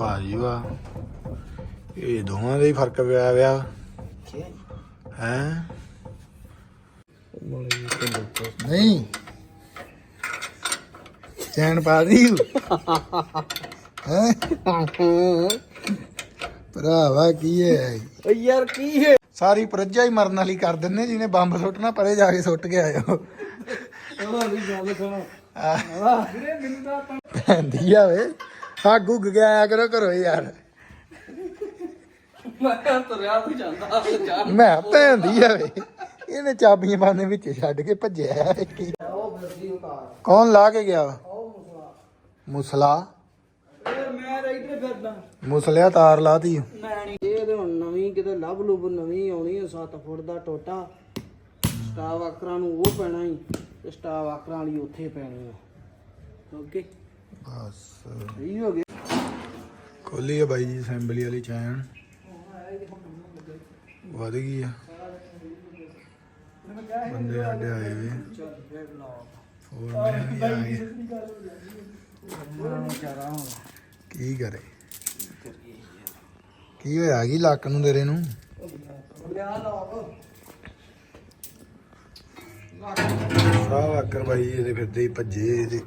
ਵਾਹ ਜੀ ਵਾਹ ਇਹ ਦੋਵਾਂ ਦੇ ਹੀ ਫ਼ਰਕ ਪਿਆ ਵਿਆ। ਹੈ? ਨਹੀਂ। ਚੈਨ ਪਾ ਦੀ। ਹੈ? ਭਰਾਵਾ ਕੀ ਹੈ ਓ ਯਾਰ ਕੀ ਹੈ? ਸਾਰੀ ਪ੍ਰਜਾ ਹੀ ਮਰਨ ਵਾਲੀ ਕਰ ਦਿੰਨੇ ਜਿਹਨੇ ਬੰਬ ਸੁੱਟਣਾ ਪਰੇ ਜਾ ਕੇ ਸੁੱਟ ਕੇ ਆਇਓ। ਉਹ ਵੀ ਗੱਲ ਸੁਣੋ। ਵੀਰੇ ਮੈਨੂੰ ਤਾਂ ਆਪਾਂ ਪੈਂਦੀ ਆ ਵੇ। ਆ ਗੁੱਗ ਗਿਆ ਆਇਆ ਕਰੋ ਘਰੋਂ ਯਾਰ। ਮੈਂ ਤੁਰਿਆ ਵੀ ਜਾਂਦਾ ਜਾ ਮੈਂ ਪੈਂਦੀ ਆ ਵੇ। ਇਹਨੇ ਚਾਬੀਆਂ ਬਾਨੇ ਵਿੱਚ ਛੱਡ ਕੇ ਭੱਜਿਆ ਆ ਕੀ ਉਹ ਫਿਰਦੀ ਉਤਾਰ ਕੌਣ ਲਾ ਕੇ ਗਿਆ ਮੁਸਲਾ ਮੁਸਲਾ। ਇਹ ਮੈਂ ਤਾਂ ਇੱਧਰ ਫਿਰਦਾ ਮੁਸਲਿਆ ਤਾਰ ਲਾਤੀ ਮੈਂ ਨਹੀਂ ਇਹ ਤੇ। ਹੁਣ ਨਵੀਂ ਕਿਤੇ ਲੱਭ ਲੁੱਭ ਨਵੀਂ ਆਉਣੀ ਹੈ 7 ਫੁੱਟ ਦਾ ਟੋਟਾ ਸਟਾਵ ਆਕਰਾਂ ਨੂੰ ਉਹ ਪੈਣਾ ਹੀ ਤੇ ਸਟਾਵ ਆਕਰਾਂ ਵਾਲੀ ਉੱਥੇ ਪੈਣੀ ਆ। ਓਕੇ। ਬਸ। ਸਹੀ ਹੋ ਗਿਆ ਖੋਲੀ ਆ ਬਾਈ ਜੀ ਅਸੈਂਬਲੀ ਵਾਲੀ ਚੈਨ। ਵਧ ਗਈ ਆ। ਬੰਦੇ ਸਾਡੇ ਆਏ ਵੇ। ਹੋਰ ਮੈਂ ਵੀ ਆ ਗਿਆ। ਕੀ ਕਰੇ? ਕੀ ਹੋਇਆ? ਕੀ ਲੱਕ ਨੂੰ ਤੇਰੇ ਨੂੰ? ਸਾਹ ਆਕਰ ਬਾਈ ਇਹਦੇ ਫਿਰਦੇ ਹੀ ਭੱਜੇ ਇਹਦੇ।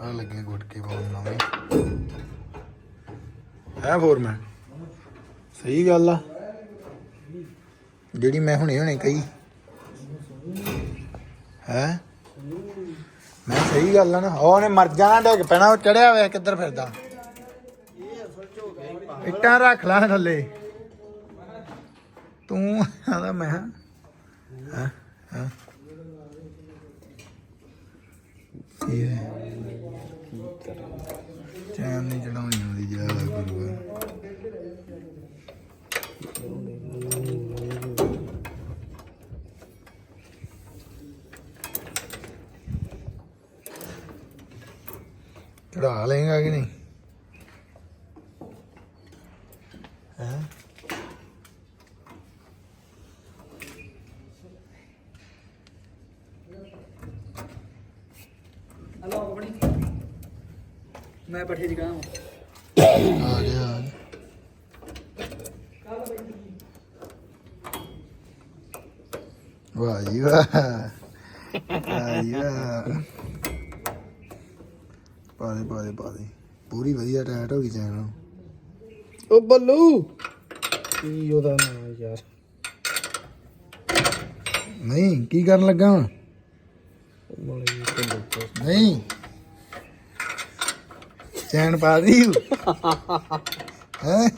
ਆ ਲੱਗੇ ਗੁਟਕੇ ਪਾਉਣ ਨਵੇਂ। ਹੈ ਫੋਰਮੈਨ ਸਹੀ ਗੱਲ ਆ। ਜਿਹੜੀ ਮੈਂ ਹੁਣੇ ਹੁਣੇ ਕਹੀ। ਹੈ? ਮੈਂ ਸਹੀ ਗੱਲ ਆ ਨਾ। ਉਹ ਉਹਨੇ ਮਰ ਜਾਣਾ, ਡਿੱਗ ਪੈਣਾ, ਉਹ ਚੜਿਆ ਹੋਇਆ ਕਿੱਧਰ ਫਿਰਦਾ? ਇੱਟਾਂ ਰੱਖ ਲੈ ਥੱਲੇ। ਤੂੰ ਆਦਾ ਮੈਂ। ਹਾਂ? ਹਾਂ? ਕੀ ਹੈ ਚੈਨ ਨਹੀਂ ਚੜਾਉਣੀ ਉਹਦੀ ਜੈ ਗੁਰੂ ਚੜਾ ਲੇਗਾ ਕਿ ਨਹੀਂ ਹੈ ਹਲੋ ਆਪਣੀ ਮੈਂ ਪੱਠੇ ਦੀ ਕਹਾਂ ਆ ਗਿਆ ਆ ਗਿਆ। ਵਾਹ ਜੀ ਵਾਹ। ਵਾਹ ਜੀ ਵਾਹ। ਪਾ ਦੇ ਪਾ ਦੇ ਪਾ ਦੇ। ਪੂਰੀ ਵਧੀਆ ਟਾਇਟ ਹੋ ਗਈ ਚੈਨ ਓ ਬੱਲੂ! ਕੀ ਉਹਦਾ ਨਾਮ ਯਾਰ। ਨਹੀਂ ਕੀ ਕਰਨ ਲੱਗਾ ਹੁਣ? ਨਹੀਂ। ਚੈਨ ਪਾ ਦੀ। ਹੈ?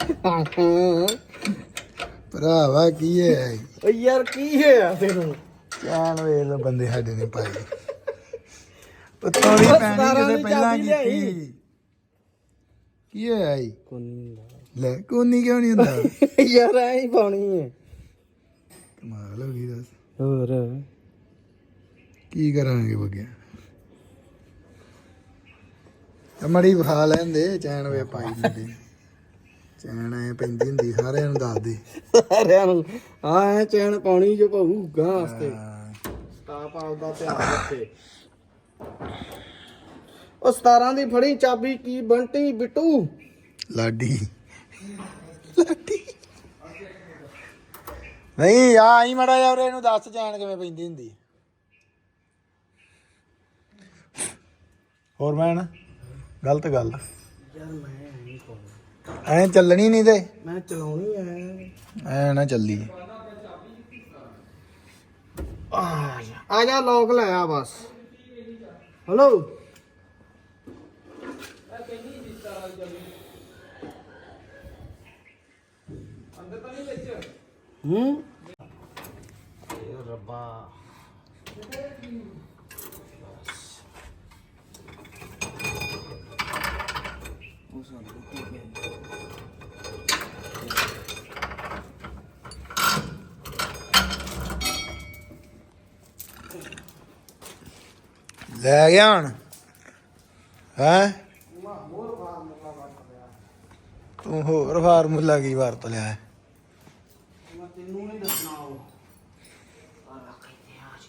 ਭਰਾਵਾ ਕੀ ਹੈ? ਓ ਯਾਰ ਕੀ ਹੈ ਤੈਨੂੰ? ਚੈਨ ਵੇਖ ਲੋ ਬੰਦੇ ਸਾਡੇ ਨੇ ਪਾਈ ਉੱਤੋਂ ਦੀ ਪੈਣੀ ਦੀ ਪਹਿਲਾਂ। ਕੀਤੀ। ਕੀ ਹੋਇਆ ਈ ਕੋਨੀ ਲੈ ਕੋਨੀ ਕਿਉਂ ਨਹੀਂ ਹੁੰਦਾ? ਯਾਰ ਐ ਹੀ ਪਾਉਣੀ ਹੈ। ਕਮਾਲ ਹੋ ਗਈ ਦੱਸ। ਹੋਰ? ਕੀ ਕਰਾਂਗੇ ਬਗਿਆ ਤਾਂ ਮੜੀ ਵਿਖਾ ਲੈਂਦੇ ਚੈਨ ਵੇ ਪਾਈ ਦਿੰਦੇ ਚੈਨ ਐ ਪੈਂਦੀ ਹੁੰਦੀ ਸਾਰਿਆਂ ਨੂੰ ਦੱਸ ਦੇ। ਸਾਰਿਆਂ ਨੂੰ ਆ ਐ ਚੈਨ ਪਾਉਣੀ ਜੋ ਭਾਊ ਗਾਂ ਵਾਸਤੇ। ਸਟਾਪ ਆਪਦਾ ਧਿਆਨ ਰੱਖੇ। ਉਹ 17 ਦੀ ਫੜੀ ਚਾਬੀ ਕੀ ਬੰਟੀ ਬਿੱਟੂ? ਲਾਡੀ। ਲਾਡੀ। ਨਹੀਂ ਆ ਆਈ ਮੜਾ ਯਾਰ ਇਹਨੂੰ ਦੱਸ ਚੈਨ ਕਿਵੇਂ ਪੈਂਦੀ ਹੁੰਦੀ। ਹੋਰ ਮੈਂ ਨਾ ਗਲਤ ਗੱਲ। ਯਾਰ ਮੈਂ ਨਹੀਂ ਪਾਉਣੀ ਐ ਚੱਲਣੀ ਨਹੀਂ ਤੇ। ਮੈਂ ਚਲਾਉਣੀ ਐ। ਐ ਨਾ ਚੱਲੀ। ਆ ਜਾ ਆ ਜਾ ਲੋਕ ਲੈ ਆ ਬਸ। ਹਲੋ ਹੂੰ? ਏ ਰੱਬਾ। ਲੈ ਗਿਆ ਹੁਣ। ਹੈ? ਤੂੰ ਹੋਰ ਫਾਰਮੂਲਾ ਕੀ ਵਰਤ ਲਿਆ ਹੈ? ਮੈਂ ਤੈਨੂੰ ਨਹੀਂ ਦੱਸਣਾ ਉਹ। ਆ ਰੱਖ ਇੱਥੇ ਆ ਜੀ।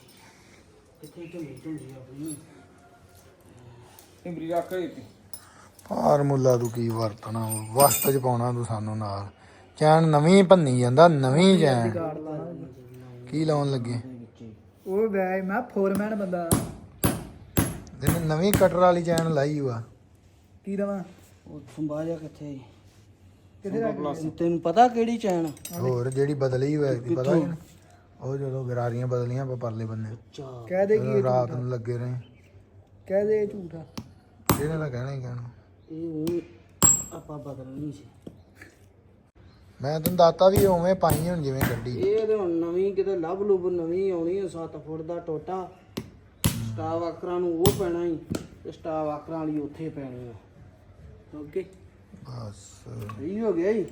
ਕਿੱਥੇ ਝੁੰਡੀ ਝੁੰਡੀ ਆਪਣੀ। ਇੰਬਰੀ ਰੱਖ ਦਿੱਤੀ ਫਾਰਮੂਲਾ ਤੂੰ ਕੀ ਵਰਤਣਾ ਵਸਤ ਚ ਪਾਉਣਾ ਤੂੰ ਸਾਨੂੰ ਨਾਲ। ਚੈਨ ਨਵੀਂ ਭੰਨੀ ਜਾਂਦਾ ਨਵੀਂ ਚੈਨ। ਕੀ ਲਾਉਣ ਲੱਗੇ? ਉਹ ਵੈ ਮੈਂ ਫੋਰਮੈਨ ਬੰਦਾ। ਤੈਨੂੰ ਨਵੀਂ ਕਟਰ ਵਾਲੀ ਚੈਨ ਲਾਈ ਵਾ। ਕੀ ਦਵਾਂ? ਉਹ ਸੰਭਾਜਾ ਕਿੱਥੇ ਕਿੱਥੇ ਰੱਖ ਤੈਨੂੰ ਪਤਾ ਕਿਹੜੀ ਚੈਨ? ਹੋਰ ਜਿਹੜੀ ਬਦਲੀ ਹੋਈ ਦੀ ਪਤਾ ਹੀ ਉਹ ਜਦੋਂ ਗਰਾਰੀਆਂ ਬਦਲੀਆਂ ਆਪਾਂ ਪਰਲੇ ਬੰਨੇ। ਅੱਛਾ। ਕਹਿ ਦੇ ਉਦੋਂ ਰਾਤ ਨੂੰ ਲੱਗੇ ਰਹੇ। ਕਹਿ ਦੇ ਇਹ ਝੂਠਾ। ਇਹਨੇ ਤਾਂ ਕਹਿਣਾ ਹੀ ਕਹਿਣਾ। ਇਹ ਉਹ ਆਪਾਂ ਬਦਲਣੀ ਸੀ। ਮੈਂ ਤੈਨੂੰ ਦਾਤਾ ਵੀ ਉਵੇਂ ਪਾਈ ਹੁਣ ਜਿਵੇਂ ਗੱਡੀ। ਇਹ ਤੇ ਹੁਣ ਨਵੀਂ ਕਿਤੇ ਲੱਭ ਲੁੱਭ ਨਵੀਂ ਆਉਣੀ ਹੈ 7 ਫੁੱਟ ਦਾ ਟੋਟਾ। ਸਟਾਫ ਆਕਰਾਂ ਨੂੰ ਉਹ ਪੈਣਾ ਹੀ ਤੇ ਸਟਾਫ ਆਕਰਾਂ ਵਾਲੀ ਉੱਥੇ ਪੈਣੀ ਆ। ਓਕੇ ਬਸ। ਸਹੀ ਹੋ ਗਿਆ ਜੀ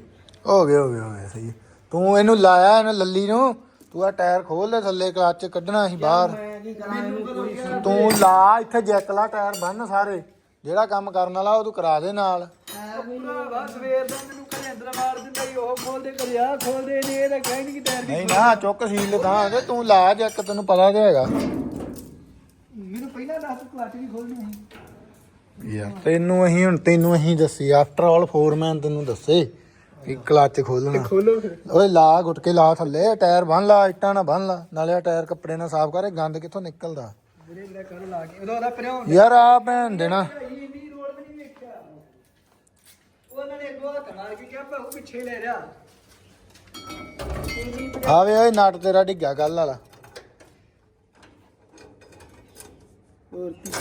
ਹੋ ਗਿਆ ਹੋ ਗਿਆ ਹੋ ਗਿਆ ਸਹੀ ਤੂੰ ਇਹਨੂੰ ਲਾਇਆ ਇਹਨੂੰ ਲੱਲੀ ਨੂੰ। ਤੂੰ ਆ ਟਾਇਰ ਖੋਲ ਲੈ ਥੱਲੇ ਕਲੱਚ ਕੱਢਣਾ ਸੀ ਬਾਹਰ। ਮੈਂ ਕੀ ਕਰਾਂ ਇਹਨੂੰ ਕੋਈ ਤੂੰ ਲਾ ਇੱਥੇ ਜੈਕ ਲਾ ਟਾਇਰ ਬੰਨ ਸਾਰੇ। ਜਿਹੜਾ ਕੰਮ ਕਰਨ ਵਾਲਾ ਉਹ ਤੂੰ ਕਰਾ ਦੇ ਨਾਲ। ਭਰਾਵਾ ਸਵੇਰ ਦਾ ਮੈਨੂੰ ਘਰੇ ਅੰਦਰ ਮਾਰ ਦਿੰਦਾ ਈ ਉਹ ਖੋਲਦੇ ਕਰਿਆ ਖੋਲਦੇ ਨੇ ਇਹ ਤਾਂ ਕਹਿ ਨਹੀਂ ਕਿ ਟਾਇਰ ਨਹੀਂ ਨਾ ਚੁੱਕ ਸੀਲ ਤਾਂ ਤੇ ਤੂੰ ਲਾ ਜੈਕ ਤੈਨੂੰ ਪਤਾ ਤੇ ਹੈਗਾ। ਮੈਨੂੰ ਪਹਿਲਾਂ ਦੱਸ ਤੂੰ ਕਲੱਚ ਵੀ ਖੋਲਣੀ ਸੀ ਯਾਰ ਤੈਨੂੰ ਅਸੀਂ ਹੁਣ ਤੈਨੂੰ ਅਸੀਂ ਦੱਸੀ ਆਫਟਰ ਆਲ ਫੋਰਮੈਨ ਤੈਨੂੰ ਦੱਸੇ ਕਿ ਕਲੱਚ ਖੋਲਣਾ ਖੋਲੋ ਫਿਰ। ਓਏ ਲਾ ਗੁੱਟ ਕੇ ਲਾ ਥੱਲੇ ਟਾਇਰ ਬੰਨ ਲਾ ਇੱਟਾਂ ਨਾਲ ਬੰਨ ਲਾ। ਨਾਲੇ ਟਾਇਰ ਕੱਪੜੇ ਨਾਲ ਸਾਫ਼ ਕਰ ਇਹ ਗੰਦ ਕਿੱਥੋਂ ਨਿਕਲਦਾ? ਵੀਰੇ ਵੀਰੇ ਕਰ ਲਾ ਕੇ? ਉਦੋਂ ਉਹਦਾ ਪਰਿਆ ਯਾਰ ਆ ਭੈਣ ਦੇਣਾ। ਇੰਨੀ ਰੋਡ ਵੀ ਨਹੀਂ ਵੇਖਿਆ। ਉਹਨਾਂ ਨੇ ਅੱਗੋਂ ਹੱਥ ਮਾਰ ਕੇ ਕਿਹਾ ਭਾਉ ਪਿੱਛੇ ਲੈ ਰਿਹਾ ਆਵੇ ਓਏ ਨਟ ਤੇਰਾ ਡਿੱਗਾ ਕੱਲ ਵਾਲਾ। ਹੋਰ ਕੀ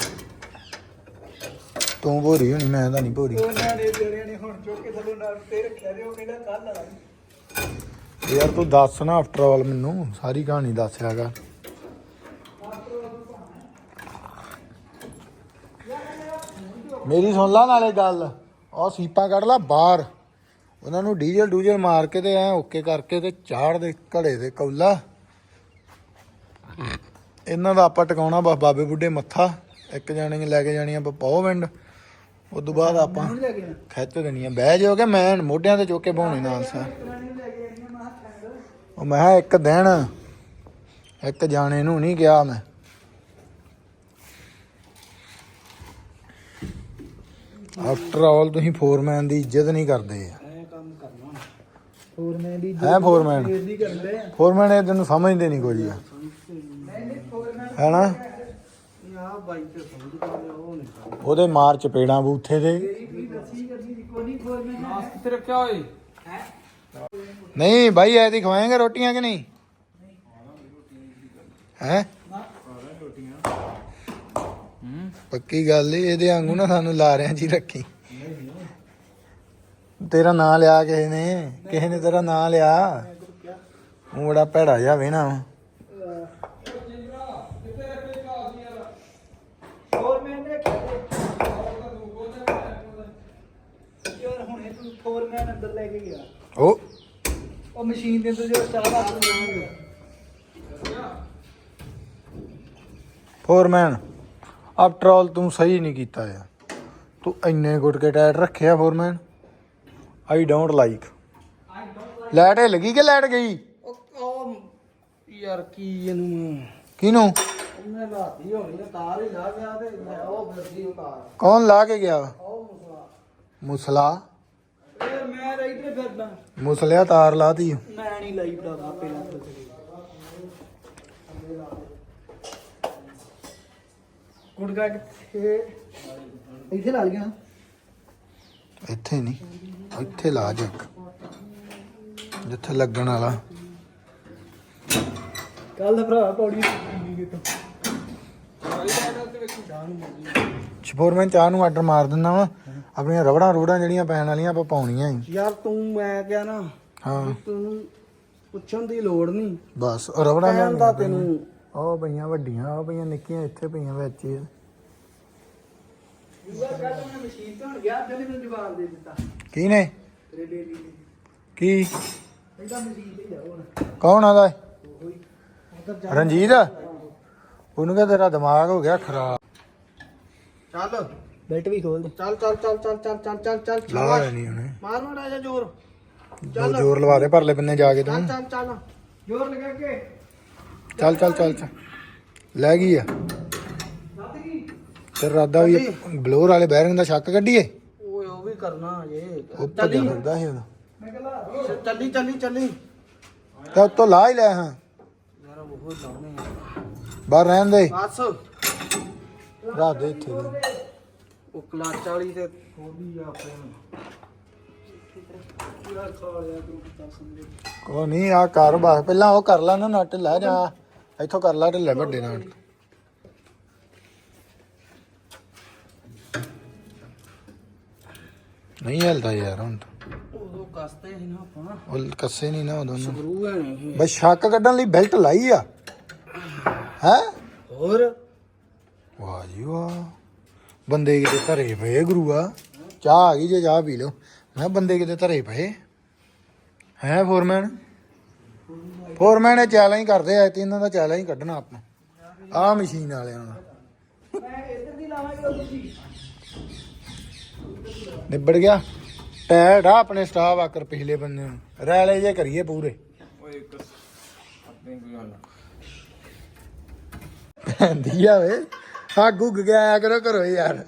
ਤੂੰ ਭੋਰੀ ਹੋਣੀ ਮੈਂ ਤਾਂ ਨਹੀਂ ਭੋਰੀ। ਉਹਨਾਂ ਨੇ ਜਿਹੜਿਆਂ ਨੇ ਹੁਣ ਚੁੱਕ ਕੇ ਥੱਲੋਂ ਨਾਲ ਤੇ ਰੱਖਿਆ ਤੇ ਉਹ ਕਹਿੰਦਾ ਕੱਲ ਵਾਲਾ ਯਾਰ ਤੂੰ ਦੱਸ ਨਾ ਆਫਟਰ ਆਲ ਮੈਨੂੰ ਸਾਰੀ ਕਹਾਣੀ ਦੱਸਿਆਗਾ ਮੇਰੀ ਸੁਣ ਲਾ ਨਾਲੇ ਗੱਲ ਉਹ ਸੀਪਾਂ ਕੱਢ ਲਾ ਬਾਹਰ। ਉਹਨਾਂ ਨੂੰ ਡੀਜ਼ਲ ਡੂਜ਼ਲ ਮਾਰ ਕੇ ਤੇ ਐ ਓਕੇ ਕਰਕੇ ਤੇ ਚਾੜ ਦੇ ਘੜੇ ਦੇ ਕੌਲਾ। ਇਹਨਾਂ ਦਾ ਆਪਾਂ ਟਿਕਾਉਣਾ ਬਸ ਬਾਬੇ ਬੁੱਢੇ ਮੱਥਾ ਇੱਕ ਜਾਣੇ ਨੇ ਲੈ ਕੇ ਜਾਣੀ ਆਪਾਂ ਪਾਉ ਵਿੰਡ ਉਸ ਤੋਂ ਬਾਅਦ ਆਪਾਂ ਖਿੱਚ ਦੇਣੀਆਂ ਬਹਿ ਜਾਓਗੇ ਮੈਂ ਮੋਢਿਆਂ ਤੇ ਚੁੱਕ ਕੇ ਬਾਉਣੇ ਨਾਲ ਸਾ। ਉਹ ਮੈਂ ਇੱਕ ਦਿਨ ਇੱਕ ਜਾਣੇ ਨੂੰ ਨਹੀਂ ਕਿਹਾ ਮੈਂ। ਆਫਟਰ ਆਲ ਤੁਸੀਂ ਫੋਰਮੈਨ ਦੀ ਇੱਜ਼ਤ ਨਹੀਂ ਕਰਦੇ ਐ ਕੰਮ ਕਰਨਾ। ਫੋਰਮੈਨ ਦੀ ਹੈ ਫੋਰਮੈਨ ਆ ਫੋਰਮੈਨ ਇਹ ਤੈਨੂੰ ਸਮਝਦੇ ਨਹੀਂ ਕੋਈ ਆ। ਹੈਨਾ? ਇਹ ਆ ਬਾਈ ਤੇ ਸਮਝ ਉਹ ਨਹੀਂ ਉਹਦੇ ਮਾਰ ਚਪੇੜਾਂ ਬੂਥੇ ਦੇ। ਨਹੀਂ ਫੋਰਮੈਨ ਮਾਸਕ ਕਿੱਥੇ ਰੱਖਿਆ ਓਏ ਨਹੀਂ ਭਾਈ ਐਦੀ ਖਵਾਏਂਗੇ ਰੋਟੀਆਂ ਕਿ ਨਹੀਂ? ਹੈ? ਪੱਕੀ ਗੱਲ ਈ ਇਹਦੇ ਵਾਂਗੂ ਨਾ ਸਾਨੂੰ ਲਾਰਿਆਂ 'ਚ ਹੀ ਰੱਖੀ। ਤੇਰਾ ਨਾਂ ਲਿਆ ਕਿਸੇ ਨੇ ਕਿਸੇ ਨੇ ਤੇਰਾ ਨਾਂ ਲਿਆ। ਉਹ ਬੜਾ ਭੈੜਾ ਜਿਹਾ ਵੇਣਾ ਫੋਰਮੈਨ ਨੇ ਯਾਰ ਹੁਣੇ ਤੂੰ ਫੋਰਮੈਨ ਅੰਦਰ ਲੈ ਗਿਆ ਉਹ। ਉਹ ਮਸ਼ੀਨ ਦੇ ਅੰਦਰ ਜੋ ਚਾਹ ਦਾ ਫੋਰਮੈਨ ਆਫਟਰ ਆਲ ਤੂੰ ਸਹੀ ਨਹੀਂ ਕੀਤਾ ਯਾਰ। ਤੂੰ ਇੰਨੇ ਗੁੱਟ ਕੇ ਟਾਇਰ ਰੱਖਿਆ foreman I don't like light ਹਿੱਲ ਗਈ ਕਿ ਲਾਈਟ ਗਈ? ਉਹ ਯਾਰ ਕੀ ਇਹਨੂੰ ਕਿਹਨੂੰ? ਉਹਨੇ ਲਾਤੀ ਹੋਣੀ ਆ, ਤਾਰ ਹੀ ਲਾ ਗਿਆ ਤੇ ਲੈ ਉਹ ਫਿਰਦੀ ਉਹ ਤਾਰ। ਕੌਣ ਲਾ ਕੇ ਗਿਆ? ਉਹ ਮੁਸਲਾ। ਮੁਸਲਾ? ਇਹ ਮੈਂ ਤਾਂ ਇੱਧਰ ਫਿਰਦਾ। ਮੁਸਲਿਆ ਤਾਰ ਲਾਤੀ ਮੈਂ ਨਹੀਂ ਲਾਈ ਭਰਾ ਆਪੇ ਲੱਗ ਚਲੀ ਗੁੜਗਾ ਕਿੱਥੇ? ਇੱਥੇ ਲਾ ਲਿਆ ਇੱਥੇ ਨਹੀਂ ਇੱਥੇ ਲਾ ਜੱਕ ਜਿੱਥੇ ਲੱਗਣ ਵਾਲਾ। ਕੱਲ ਦਾ ਭਰਾ ਪੌੜੀ ਕਿਤੋਂ। ਫੋਰਮੈਨ ਚਾਹ ਨੂੰ ਆਰਡਰ ਮਾਰ ਦਿੰਦਾ ਵਾ। ਆਪਣੀਆਂ ਰਬੜਾਂ ਰੂੜਾਂ ਜਿਹੜੀਆਂ ਪੈਣ ਵਾਲੀਆਂ ਆਪਾਂ ਪਾਉਣੀਆਂ ਹੀ ਯਾਰ ਤੂੰ ਮੈਂ ਕਿਹਾ ਨਾ ਹਾਂ। ਤੈਨੂੰ ਪੁੱਛਣ ਦੀ ਲੋੜ ਨਹੀਂ। ਬਸ ਉਹ ਰਬੜਾਂ ਕਹਿਣ ਦਾ ਤੈਨੂੰ। ਉਹ ਪਈਆਂ ਵੱਡੀਆਂ ਉਹ ਪਈਆਂ ਨਿੱਕੀਆਂ ਇੱਥੇ ਪਈਆਂ ਵਿੱਚ ਹੀ। ਯੂਆ ਕੱਲ ਮੈਂ ਮਸ਼ੀਨ ਤੋਂ ਗਿਆ ਜਦ ਮੈਨੂੰ ਜਵਾਬ ਦੇ ਦਿੱਤਾ। ਕੀ ਨੇ? ਤੇਰੇ ਬੇਬੀ ਨੇ। ਕੀ? ਕਹਿੰਦਾ ਮਸ਼ੀਨ ਤੇ ਜਾਓ ਹੁਣ। ਕੌਣ ਆਦਾ ਰਣਜੀਤ? ਉਹਨੂੰ ਕਹ ਤੇਰਾ ਦਿਮਾਗ ਹੋ ਗਿਆ ਖਰਾਬ। ਚੱਲ ਬੈਲਟ ਵੀ ਖੋਲ ਦੇ ਚੱਲ ਚੱਲ ਚੱਲ ਚੱਲ ਚੱਲ ਚੱਲ ਚੱਲ ਚੱਲ ਲਾ ਚੱਲ ਲੈਣੀ ਉਹਨੇ ਮਾਰ ਮਾਰ ਆ ਜੋਰ ਜੋ ਜ਼ੋਰ ਲਵਾ ਦੇ ਪਰਲੇ ਬੰਨੇ ਜਾ ਕੇ ਚੱਲ ਤੂੰ ਚੱਲ ਚੱਲ ਜ਼ੋਰ ਲਗਾ ਕੇ ਚੱਲ ਚੱਲ ਚੱਲ ਚੱਲ ਲੈ ਗਈ ਆ ਲੱਤ ਗਈ ਤੇ ਰਾਦਾ ਵੀ ਬਲੋਰ ਵਾਲੇ ਬੈਰਿੰਗ ਦਾ ਸ਼ੱਕ ਕੱਢੀਏ ਕਰਨਾ ਅਜੇ ਉਹ ਭੱਜਿਆ ਫਿਰਦਾ ਸੀ ਉਦੋਂ ਚੱਲੀ ਚੱਲੀ ਚੱਲੀ ਤੇ ਉੱਤੋਂ ਲਾ ਹੀ ਲੈ ਹਾਂ ਯਾਰ ਉਹ ਲਾਉਣੇ ਆ ਬਾਹਰ ਰਹਿਣ ਦੇ ਬਸ ਰਾਤ ਦੇ ਇੱਥੇ ਦੇ। ਉਹ ਕਲਾਚ ਵਾਲੀ ਤੇ ਖੋਲੀ ਆ ਆਪਣੇ। ਕੋ ਨਹੀਂ ਆ ਕਰ ਬਸ ਪਹਿਲਾਂ ਉਹ ਕਰ ਲਾ ਨਾ ਨੱਟ ਲੈ ਜਾ। ਇੱਥੋਂ ਕਰ ਲਾ ਢਿੱਲੇ ਵੱਡੇ ਨਾਲ ਨਹੀਂ ਹਲਦਾ ਯਾਰ ਹੁਣ ਤਾਂ। ਉਦੋਂ ਕਸਤੇ ਸੀ ਨਾ ਆਪਾਂ। ਉਹ ਕੱਸੇ ਨਹੀਂ ਨਾ ਉਦੋਂ ਨੂੰ ਸਕਰੂ ਹੈ ਨਹੀਂ ਬਸ ਸ਼ੱਕ ਕੱਢਣ ਲਈ ਬੈਲਟ ਲਾਈ ਆ। ਹੈ? ਹੋਰ? ਵਾਹ ਜੀ ਵਾਹ। ਬੰਦੇ ਕਿਤੇ ਧਰੇ ਪਏ ਗੁਰੂਆ। ਚਾਹ ਆ ਗਈ ਜੇ ਚਾਹ ਪੀ ਲਓ। ਮੈਂ ਕਿਹਾ ਬੰਦੇ ਕਿਤੇ ਧਰੇ ਪਏ। ਹੈ ਫੋਰਮੈਨ? ਫੋਰਮੈਨ ਇਹ ਚੈਲਾਂ ਹੀ ਕਰਦੇ ਆ ਤੇ ਇਹਨਾਂ ਦਾ ਚੈਲਾਂ ਹੀ ਕੱਢਣਾ ਆਪਣਾ ਆਹ ਮਸ਼ੀਨ ਵਾਲਿਆਂ ਦਾ। ਨਿਬੜ ਗਿਆ। ਟੈਟ ਆ ਆਪਣੇ ਸਟਾਫ ਆਕਰ ਪਿਛਲੇ ਬੰਦੇ ਨੂੰ। ਰੈਲੇ ਜੇ ਕਰੀਏ ਪੂਰੇ। ਪੈਂਦੀ ਆ ਵੇ। ਆ ਗੁੱਗ ਗਿਆ ਆਇਆ ਕਰੋ ਕਰੋ ਯਾਰ।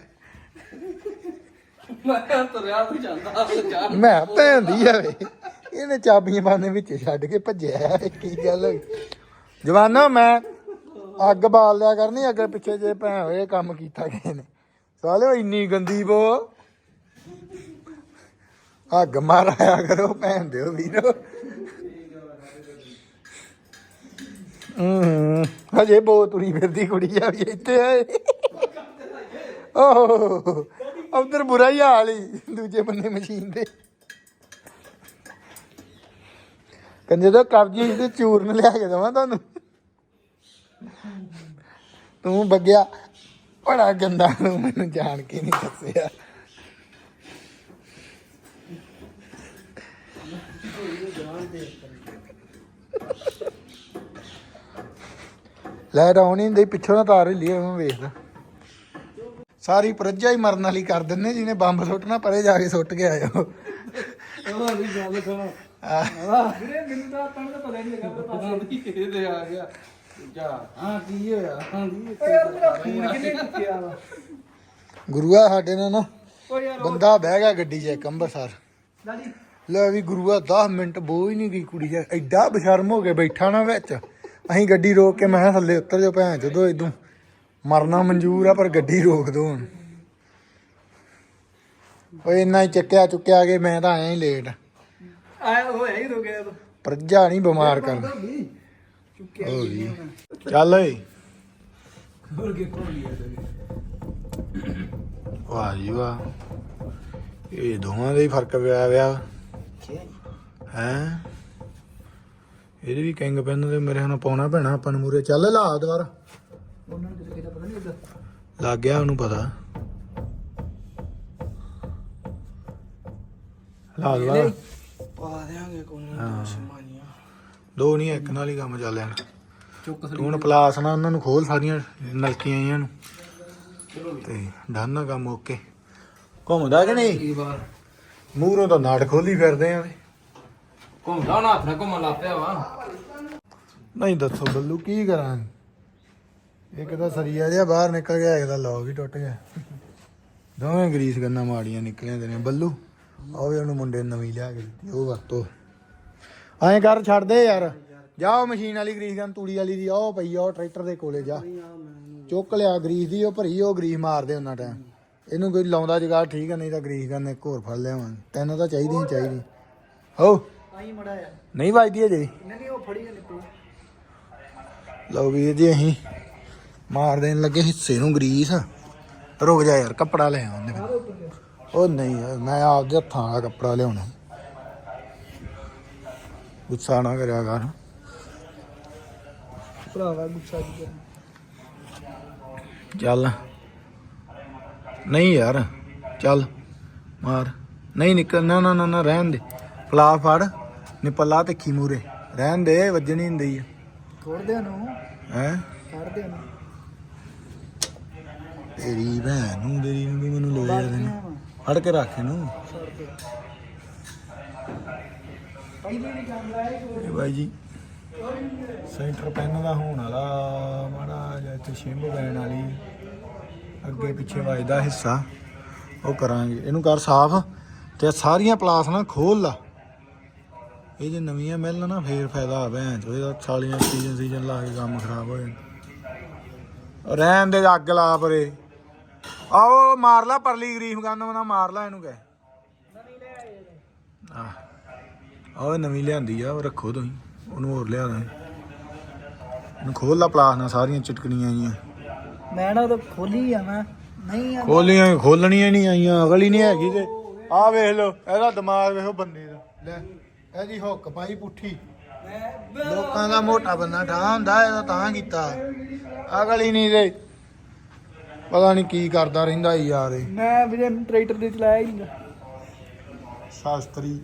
ਮੈਂ ਤੁਰਿਆ ਵੀ ਜਾਂਦਾ ਮੈਂ ਪੈਂਦੀ ਆ ਵੇ। ਇਹਨੇ ਚਾਬੀਆਂ ਬਾਨੇ ਵਿੱਚ ਛੱਡ ਕੇ ਭੱਜਿਆ ਕੀ ਗੱਲ ਹੋਈ? ਜਵਾਨਾ ਮੈਂ ਅੱਗ ਬਾਲ ਲਿਆ ਕਰਨੀ ਅੱਗੇ ਪਿੱਛੇ ਜੇ ਭੈਣ ਹੋਏ ਕੰਮ ਕੀਤਾ ਕਿਸੇ ਨੇ। ਸਾਲਿਓ ਇੰਨੀ ਗੰਦੀ ਬੋ। ਅੱਗ ਮਾਰਾਇਆ ਕਰੋ ਭੈਣ ਦਿਓ ਵੀਰੋ। ਹੂੰ। ਹਜੇ ਬੋ ਤੁਰੀ ਫਿਰਦੀ ਕੁੜੀ ਆ ਵੀ ਇੱਥੇ ਆਏ ਓਹ। ਉਧਰ ਬੁਰਾ ਹੀ ਹਾਲ ਹੀ ਦੂਜੇ ਬੰਨੇ ਮਸ਼ੀਨ ਦੇ ਕੰਜੇ ਦਾ ਕਬਜੀ ਤੇ ਚੂਰਨ ਲਿਆ ਕੇ ਦਵਾਂ ਤੁਹਾਨੂੰ। ਤੂੰ ਬੱਗਿਆ, ਬੜਾ ਗੰਦਾ ਨੂੰ ਮੈਨੂੰ ਜਾਣ ਕੇ ਨਹੀਂ ਦੱਸਿਆ। ਲੈ ਆਉਣੀ ਨਹੀਂ ਪਿੱਛੋਂ ਨਾ ਤਾਰ ਹਿੱਲੀ ਲਈ ਵੇਖਦਾ ਸਾਰੀ ਪ੍ਰਜਾ ਹੀ ਮਰਨ ਵਾਲੀ ਕਰ ਦਿੰਨੇ ਜਿਹਨੇ ਬੰਬ ਸੁੱਟਣਾ ਪਰੇ ਜਾ ਕੇ ਸੁੱਟ ਕੇ ਆਇਓ। ਉਹ ਨਹੀਂ ਗੱਲ ਸੁਣੋ ਆਹ, ਵੀਰੇ ਮੈਨੂੰ ਤਾਂ ਆਪਾਂ ਨੂੰ ਤਾਂ ਪਤਾ ਨਹੀਂ ਲੱਗਾ ਪਤਾ ਨਹੀਂ ਇਹਦੇ ਆ ਗਿਆ ਜਾ ਹਾਂ ਕੀ ਹੋਇਆ ਹਾਂ ਜੀ ਯਾਰ ਮੇਰਾ ਫੋਨ ਕਿੰਨੇ ਚੁੱਕਿਆ ਵਾ ਗੁਰੂਆ ਸਾਡੇ ਨਾਲ ਨਾ ਬੰਦਾ ਬਹਿ ਗਿਆ ਗੱਡੀ 'ਚ ਇੱਕ ਅੰਬਰਸਰ। ਲੈ ਵੀ ਗੁਰੂਆ 10 ਮਿੰਟ ਬੋਝ ਹੀ ਨਹੀਂ ਗਈ ਕੁੜੀ ਜਿਹਾ ਐਡਾ ਬਸ਼ਰਮ ਹੋ ਕੇ ਬੈਠਾ ਨਾ ਵਿੱਚ। ਅਸੀਂ ਗੱਡੀ ਰੋਕ ਕੇ ਮੈਂ ਕਿਹਾ ਥੱਲੇ ਉਤਰ ਜਾਓ ਭੈਣ ਚੋਦੋ ਇਦੋਂ ਮਰਨਾ ਮਨਜ਼ੂਰ ਆ ਪਰ ਗੱਡੀ ਰੋਕ ਦੋ ਹੁਣ। ਓਏ ਇੰਨਾ ਹੀ ਚੱਕਿਆ ਚੁੱਕਿਆ ਕੇ ਮੈਂ ਤਾਂ ਆਇਆ ਹੀ ਲੇਟ ਆਇਆ ਹੋਇਆ ਹੀ ਰੋ ਗਿਆ ਤੂੰ। ਪ੍ਰਜਾ ਨਹੀਂ ਬਿਮਾਰ ਕਰਨਾ। ਚੁੱਕਿਆ ਹੋ ਗਈ ਚੱਲ ਓਏ। ਹੋਰ ਕੀ ਵਾਹ ਜੀ ਵਾਹ। ਇਹ ਦੋਵਾਂ ਦਾ ਹੀ ਫ਼ਰਕ ਪਿਆ ਵਿਆ। ਹੈ? ਇਹਦੇ ਵੀ ਕਿੰਗ ਪੈਨ ਦੇ ਮੇਰੇ ਨਾਲ ਪਾਉਣਾ ਪੈਣਾ ਆਪਾਂ ਨੂੰ ਮੂਰੇ ਚੱਲ ਲਾ ਦੁਬਾਰਾ ਉਹਨਾਂ ਨੂੰ ਕਿਸੇ ਦਾ ਪਤਾ ਨਹੀਂ ਲੱਗਾ ਲੱਗ ਗਿਆ ਉਹਨੂੰ ਪਤਾ। ਲਾ ਪਾ ਦੇਾਂਗੇ ਕੋਈ ਸਮਾਨੀਆਂ ਦੋ ਨਹੀਂ ਇੱਕ ਨਾਲ ਹੀ ਕੰਮ ਚੱਲ ਜਾਣਾ। ਚੁੱਕ ਹੁਣ ਪਲਾਸ ਨਾ ਉਹਨਾਂ ਨੂੰ ਖੋਲ ਸਾਰੀਆਂ ਨਲਕੀਆਂ ਇਹਨਾਂ ਨੂੰ। ਤੇ ਡਾਨਾ ਕੰਮ ਓਕੇ। ਘੁੰਮਦਾ ਕਿ ਨਹੀਂ? ਮੂਹਰੋਂ ਤਾਂ ਨਾੜ ਖੋਲੀ ਫਿਰਦੇ ਆ ਘੁੰਮਦਾ ਨਾ ਆਪਣਾ ਘੁੰਮਣ ਲੱਗ ਪਿਆ ਵਾ। ਨਹੀਂ ਦੱਸੋ ਬੱਲੂ, ਕੀ ਕਰਾਂ? ਇੱਕ ਤਾਂ ਸਰੀਆ ਜਿਹਾ ਬਾਹਰ ਨਿਕਲ ਗਿਆ, ਇੱਕ ਦਾ ਲੌਗ ਹੀ ਟੁੱਟ ਗਿਆ। ਦੋਵੇਂ ਗਰੀਸ ਗੰਨਾ ਮਾੜੀਆਂ ਨਿਕਲੀਆਂ ਤੇ ਨੇ ਬੱਲੂ ਉਹ ਵੀ ਉਹਨੂੰ ਮੁੰਡੇ ਨੂੰ ਨਵੀਂ ਲਿਆ ਕੇ ਦਿੱਤੀ, ਉਹ ਵਰਤੋ। ਐਂ ਕਰ, ਛੱਡ ਦੇ ਯਾਰ। ਜਾ ਉਹ ਮਸ਼ੀਨ ਵਾਲੀ ਗਰੀਸ ਗੰਨ, ਤੂੜੀ ਵਾਲੀ ਦੀ ਉਹ ਪਈ ਆ ਉਹ ਟਰੈਕਟਰ ਦੇ ਕੋਲੇ ਜਾ। ਚੁੱਕ ਲਿਆ ਗਰੀਸ ਦੀ, ਉਹ ਭਰੀ, ਉਹ ਗਰੀਸ ਮਾਰਦੇ ਉਹਨਾਂ ਟਾਈਮ। ਇਹਨੂੰ ਕੋਈ ਲਾਉਂਦਾ ਜਗਾੜ ਠੀਕ ਆ, ਨਹੀਂ ਤਾਂ ਗਰੀਸ ਗੰਨ ਇੱਕ ਹੋਰ ਫੜ ਲਿਆਵਾਂਗੇ ਤੈਨੂੰ ਤਾਂ ਚਾਹੀਦੀ ਚਾਹੀਦੀ। ਹੋ ਆਈ ਮੜਾ ਆ ਨਹੀਂ ਵੱਜਦੀ ਅਜੇ। ਨਹੀਂ ਨਹੀਂ ਉਹ ਫੜੀ ਹੈ ਨਿਕਲ ਲਓ ਵੀਰ ਜੀ ਅਸੀਂ ਮਾਰ ਦੇਣ ਲੱਗੇ ਹਿੱਸੇ ਨੂੰ ਗਰੀਸ। ਰੁਕ ਜਾ ਯਾਰ ਕੱਪੜਾ ਲੈ ਆਉਂਦੇ ਉਹ ਨਹੀਂ ਯਾਰ, ਮੈਂ ਆਪਦੇ ਹੱਥਾਂ ਵਾਲਾ ਕੱਪੜਾ ਲਿਆਉਣਾ। ਗੁੱਸਾ ਨਾ ਕਰਿਆ ਕਰ। ਭਰਾਵਾ ਗੁੱਸਾ ਜੀ ਚੱਲ। ਨਹੀਂ ਯਾਰ ਚੱਲ। ਮਾਰ। ਨਹੀਂ ਨਿਕਲ ਨਾ ਨਾ ਨਾ ਨਾ ਰਹਿਣ ਦੇ। ਪਲਾ ਫੜ। ਨਿਪਲਾ ਤੇ ਮੂਰੇ ਰਹਿਣ ਦੇ ਵੱਜਣੀ ਹੁੰਦੀ ਆ ਛੋੜਦੇ ਨੂੰ ਹੈ? ਕੱਢਦੇ ਨੂੰ ਤੇਰੀ ਭੈਣ ਨੂੰ ਤੇਰੀ ਨੂੰ ਵੀ ਮੈਨੂੰ ਲੋੜ ਦੇ ਫੜ ਕੇ ਰੱਖ ਇਹਨੂੰ। ਇਹ ਬਾਈ ਜੀ ਸੈਂਟਰ ਪੈਨ ਦਾ ਹੋਣ ਵਾਲਾ ਮਾੜਾ ਜਿਹਾ ਇੱਥੇ ਛਿੰਭ ਪੈਣ ਵਾਲੀ। ਅੱਗੇ ਪਿੱਛੇ ਵੱਜਦਾ ਹਿੱਸਾ। ਉਹ ਕਰਾਂਗੇ। ਇਹਨੂੰ ਕਰ ਸਾਫ਼। ਤੇ ਸਾਰੀਆਂ ਪਲਾਸ ਨਾ ਖੋਲ ਲਾ। ਇਹ ਜੇ ਨਵੀਆਂ ਮਿਲਣ ਨਾ ਫੇਰ ਫਾਇਦਾ ਆ ਭੈਣ ਚੋ ਇਹਦਾ ਸਾਲੀਆਂ ਸੀਜ਼ਨ ਸੀਜ਼ਨ ਲਾ ਕੇ ਕੰਮ ਖਰਾਬ ਹੋ ਜਾਂਦਾ ਰਹਿਣ ਦੇ ਅੱਗ ਲਾ ਪਰੇ ਆਓ ਮਾਰ ਲਾ ਪਰਲੀ ਗਰੀਫ ਗੰਨ ਮਨਾ ਮਾਰ ਲਾ ਇਹਨੂੰ ਕਹਿ। ਆਹ ਆਹ ਨਵੀਂ ਲਿਆਂਦੀ ਆ ਰੱਖੋ ਤੁਸੀਂ ਉਹਨੂੰ ਹੋਰ ਲਿਆ ਦਾਂ ਇਹਨੂੰ ਖੋਲ ਲਾ ਪਲਾਸ ਨਾਲ ਸਾਰੀਆਂ ਚਟਕਣੀਆਂ ਆਈਆਂ। ਮੈਂ ਨਾ ਉਹ ਖੋਲੀ ਆ ਮੈਂ ਨਹੀਂ ਆ। ਖੋਲੀਆਂ ਖੋਲਣੀਆਂ ਨਹੀਂ ਆਈਆਂ ਅਗਲੀ ਨਹੀਂ ਹੈਗੀ ਤੇ। ਆਹ ਵੇਖ ਲਓ ਇਹਦਾ ਦਿਮਾਗ ਵੇਖੋ ਬੰਦੇ ਦਾ। ਲੈ। ਇਹਦੀ ਹੁੱਕ ਪਾਈ ਪੁੱਠੀ। ਲੋਕਾਂ ਦਾ ਮੋਟਾ ਬੰਦਾ ਠਾ ਹੁੰਦਾ ਇਹਦਾ ਤਾਂ ਕੀਤਾ। ਅਗਲੀ ਨਹੀਂ ਤੇ ਪਤਾ ਨਹੀਂ ਕੀ ਕਰਦਾ ਰਹਿੰਦਾ ਯਾਰ ਇਹ। ਮੈਂ ਵੀਰੇ ਟਰੈਕਟਰ ਦੇ ਚਲਾਇਆ ਹੀ ਨਹੀਂ। ਸ਼ਾਸਤਰੀ।